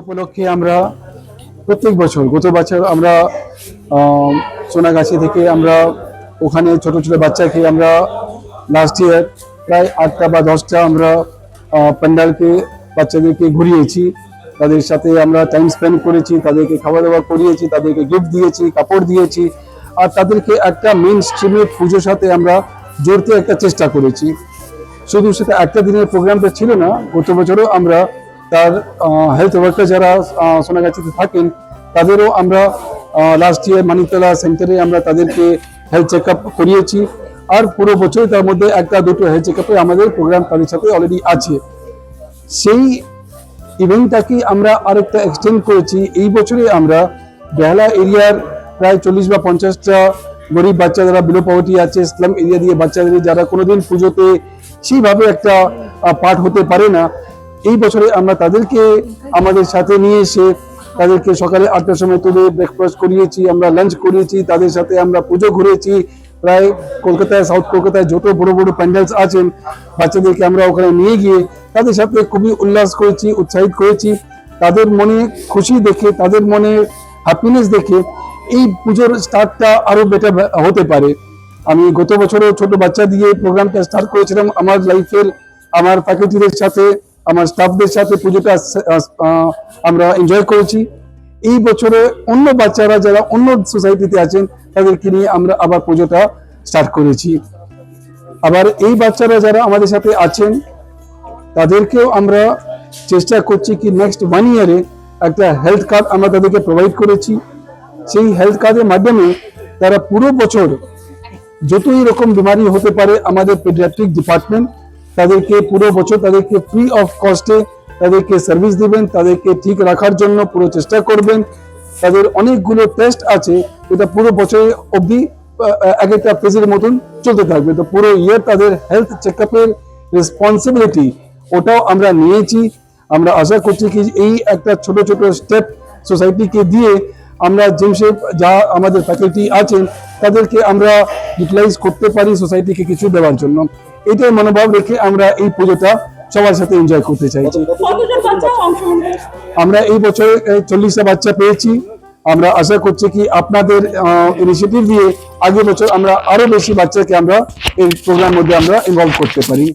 উপলক্ষে আমরা প্রত্যেক বছর, গত বছর আমরা সোনাগাছি থেকে আমরা ওখানে ছোট ছোট বাচ্চাকে আমরা লাস্ট ইয়ার প্রায় আটটা বা দশটা আমরা প্যান্ডালকে বাচ্চাদেরকে ঘুরিয়েছি। তাদের সাথে আমরা টাইম স্পেন্ড করেছি, তাদেরকে খাওয়া দাওয়া করিয়েছি, তাদেরকে গিফট দিয়েছি, কাপড় দিয়েছি। আর তাদেরকে একটা মেন স্ট্রিমের পুজোর সাথে আমরা জড়তে একটা চেষ্টা করেছি। শুধু সেটা একটা দিনের প্রোগ্রামটা ছিল না, গত বছরও আমরা তার হেলথ ওয়ার্কার যারা সোনাগাছিতে থাকেন, তাদেরও আমরা লাস্ট ইয়ার মানিকতলা সেন্টারে আমরা তাদেরকে হেলথ চেক করিয়েছি। আর পুরো বছর তার মধ্যে একটা দুটো হেলথ চেক আমাদের প্রোগ্রাম তাদের সাথে অলরেডি আছে। সেই ইভেন্টটাকে আমরা আরেকটা এক্সটেন্ড করেছি। এই বছরে আমরা বেহালা এরিয়ার প্রায় চল্লিশ বা পঞ্চাশটা গরিব বাচ্চা যারা বিলো পভার্টি আছে ইসলাম এরিয়া দিয়ে বাচ্চাদের যারা কোনোদিন পুজোতে সেইভাবে একটা পাঠ হতে পারে না। এই বছরে আমরা তাদেরকে আমাদের সাথে নিয়ে এসে তাদেরকে সকালে আটটার সময় তুলে ব্রেকফাস্ট করিয়েছি, আমরা লাঞ্চ করিয়েছি, তাদের সাথে আমরা পুজো ঘুরেছি। প্রায় কলকাতায় সাউথ কলকাতায় যত বড় বড় প্যান্ডেলস আছেন, বাচ্চাদেরকে আমরা ওখানে নিয়ে গিয়ে তাদের সাথে খুবই উল্লাস করেছি, উৎসাহিত করেছি। তাদের মনে খুশি দেখে, তাদের মনে হ্যাপিনেস দেখে এই পুজোর স্টার্টটা আরও বেটার হতে পারে। আমি গত বছরও ছোট বাচ্চা দিয়ে প্রোগ্রামটা স্টার্ট করেছিলাম, আমার লাইফের আমার ফ্যাকাল্টিদের সাথে। আমার স্টাফদের সাথে পুজোটা আমরা এনজয় করেছি। এই বছরে অন্য বাচ্চারা যারা অন্য সোসাইটিতে আছেন, তাদেরকে নিয়ে আমরা আবার পুজোটা স্টার্ট করেছি। আবার এই বাচ্চারা যারা আমাদের সাথে আছেন, তাদেরকেও আমরা চেষ্টা করছি কি নেক্সট ওয়ান ইয়ারে একটা হেলথ কার্ড আমরা তাদেরকে প্রোভাইড করেছি। সেই হেলথ কার্ডের মাধ্যমে তারা পুরো বছর যতই রকম বিমারি হতে পারে, আমাদের পেডিয়াট্রিক ডিপার্টমেন্ট তাদেরকে পুরো বছর তাদেরকে ফ্রি অফ কস্টে তাদেরকে সার্ভিস দিবেন, তাদেরকে ঠিক রাখার জন্য পুরো চেষ্টা করবেন। তাদের অনেকগুলো টেস্ট আছে, এটা পুরো বছর অবধি এক একটা ফেজের মতন চলতে থাকবে। তো পুরো ইয়ার তাদের হেলথ চেক আপের রেসপন্সিবিলিটি ওটাও আমরা নিয়েছি। আমরা আশা করছি কি এই একটা ছোট ছোট স্টেপ সোসাইটিকে দিয়ে আমরা জিমসে যা আমাদের ফ্যাকাল্টি আছেন, তাদেরকে আমরা ইউটিলাইজ করতে পারি সোসাইটিকে কিছু দেওয়ার জন্য। এটাই মনোভাব রেখে আমরা এই পুজোটা সবার সাথে এনজয় করতে চাইছি কতজন বাচ্চা অংশগ্রহণ করেছে? আমরা এই বছর চল্লিশটা বাচ্চা পেয়েছি। আমরা আশা করছি কি আপনাদের ইনিশিয়েটিভ দিয়ে আগের বছর আমরা আরও বেশি বাচ্চাকে আমরা এই প্রোগ্রাম মধ্যে আমরা ইনভলভ করতে পারি।